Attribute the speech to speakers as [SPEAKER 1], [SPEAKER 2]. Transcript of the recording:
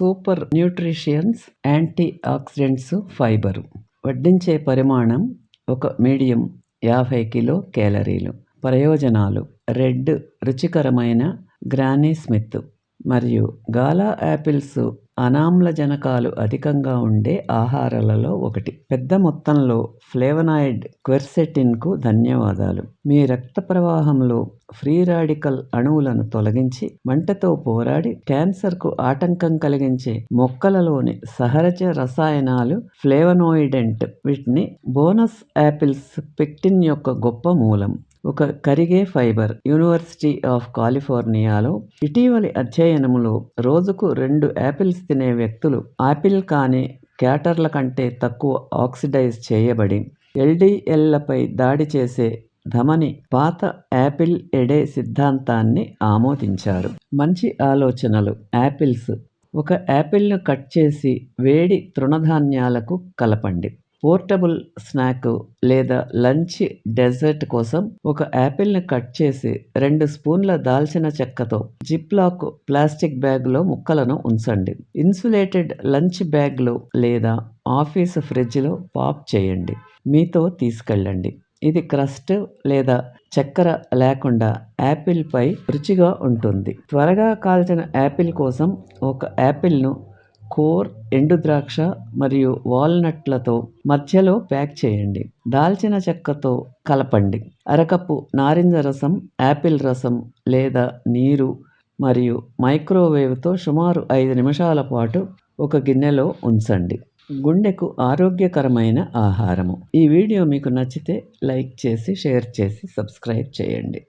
[SPEAKER 1] Super nutritions antioxidants fibre. వడ్డించే పరిమాణం ఒక medium యాభై కిలో కేలరీలు. ప్రయోజనాలు. రెడ్ రుచికరమైన గ్రానీ స్మిత్ మరియు గాలా యాపిల్స్ అనామ్లజనకాలు అధికంగా ఉండే ఆహారాలలో ఒకటి. పెద్ద మొత్తంలో ఫ్లేవనాయిడ్ క్వెర్సెటిన్కు ధన్యవాదాలు. మీ రక్త ప్రవాహంలో ఫ్రీ రాడికల్ అణువులను తొలగించి మంటతో పోరాడి క్యాన్సర్కు ఆటంకం కలిగించే మొక్కలలోని సహజ రసాయనాలు ఫ్లేవనోయిడెంట్ వీటిని బోనస్ యాపిల్స్ పెక్టిన్ యొక్క గొప్ప మూలం. ఒక కరిగే ఫైబర్ యూనివర్సిటీ ఆఫ్ కాలిఫోర్నియాలో ఇటీవలి అధ్యయనములో రోజుకు రెండు యాపిల్స్ తినే వ్యక్తులు ఆపిల్ కాని క్యాటర్ల కంటే తక్కువ ఆక్సిడైజ్ చేయబడి ఎల్డిఎల్లపై దాడి చేసే ధమని పాత యాపిల్ ఎడే సిద్ధాంతాన్ని ఆమోదించారు. మంచి ఆలోచనలు. యాపిల్స్ ఒక యాపిల్ను కట్ చేసి వేడి తృణధాన్యాలకు కలపండి. పోర్టబుల్ స్నాక్ లేదా లంచ్ డెజర్ట్ కోసం ఒక యాపిల్ని కట్ చేసి రెండు స్పూన్ల దాల్చిన చెక్కతో జిప్ లాక్ ప్లాస్టిక్ బ్యాగ్లో ముక్కలను ఉంచండి. ఇన్సులేటెడ్ లంచ్ బ్యాగ్లో లేదా ఆఫీస్ ఫ్రిడ్జ్లో పాప్ చేయండి. మీతో తీసుకెళ్ళండి. ఇది క్రస్ట్ లేదా చక్కెర లేకుండా యాపిల్పై రుచిగా ఉంటుంది. త్వరగా కాల్చిన యాపిల్ కోసం ఒక యాపిల్ను కోర్ ఎండు ద్రాక్ష మరియు వాల్నట్లతో మధ్యలో ప్యాక్ చేయండి. దాల్చిన చెక్కతో కలపండి. అరకప్పు నారింజ రసం యాపిల్ రసం లేదా నీరు మరియు మైక్రోవేవ్తో సుమారు ఐదు నిమిషాల పాటు ఒక గిన్నెలో ఉంచండి. గుండెకు ఆరోగ్యకరమైన ఆహారము. ఈ వీడియో మీకు నచ్చితే లైక్ చేసి షేర్ చేసి సబ్స్క్రైబ్ చేయండి.